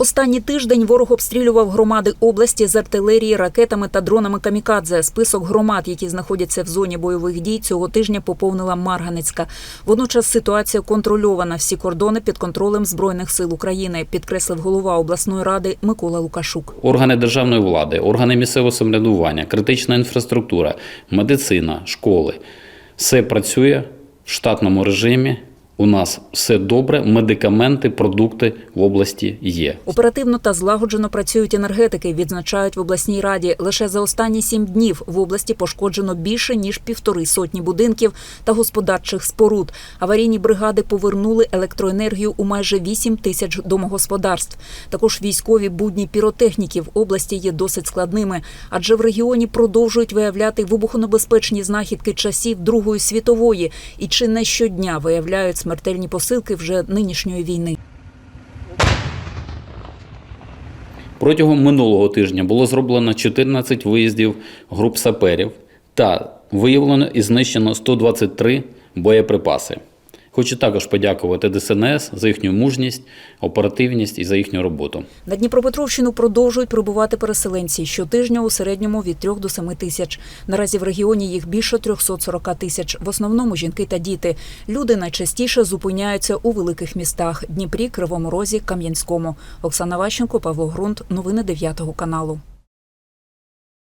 Останній тиждень ворог обстрілював громади області з артилерії, ракетами та дронами камікадзе. Список громад, які знаходяться в зоні бойових дій, цього тижня поповнила Марганецька. Водночас ситуація контрольована. Всі кордони під контролем збройних сил України, підкреслив голова обласної ради Микола Лукашук. Органи державної влади, органи місцевого самоврядування, критична інфраструктура, медицина, школи все працює в штатному режимі. У нас все добре, медикаменти, продукти в області є. Оперативно та злагоджено працюють енергетики. Відзначають в обласній раді. Лише за останні сім днів в області пошкоджено більше ніж півтори сотні будинків та господарчих споруд. Аварійні бригади повернули електроенергію у майже вісім тисяч домогосподарств. Також військові будні піротехніків області є досить складними, адже в регіоні продовжують виявляти вибухонебезпечні знахідки часів Другої світової і чи не щодня виявляють смертельні посилки вже нинішньої війни. Протягом минулого тижня було зроблено 14 виїздів груп саперів та виявлено і знищено 123 боєприпаси. Хочу також подякувати ДСНС за їхню мужність, оперативність і за їхню роботу. На Дніпропетровщину продовжують прибувати переселенці щотижня у середньому від 3 до 7 тисяч. Наразі в регіоні їх більше 340 тисяч. В основному жінки та діти. Люди найчастіше зупиняються у великих містах: Дніпрі, Кривому Розі, Кам'янському. Оксана Ващенко, Павло Грунт. Новини 9 каналу.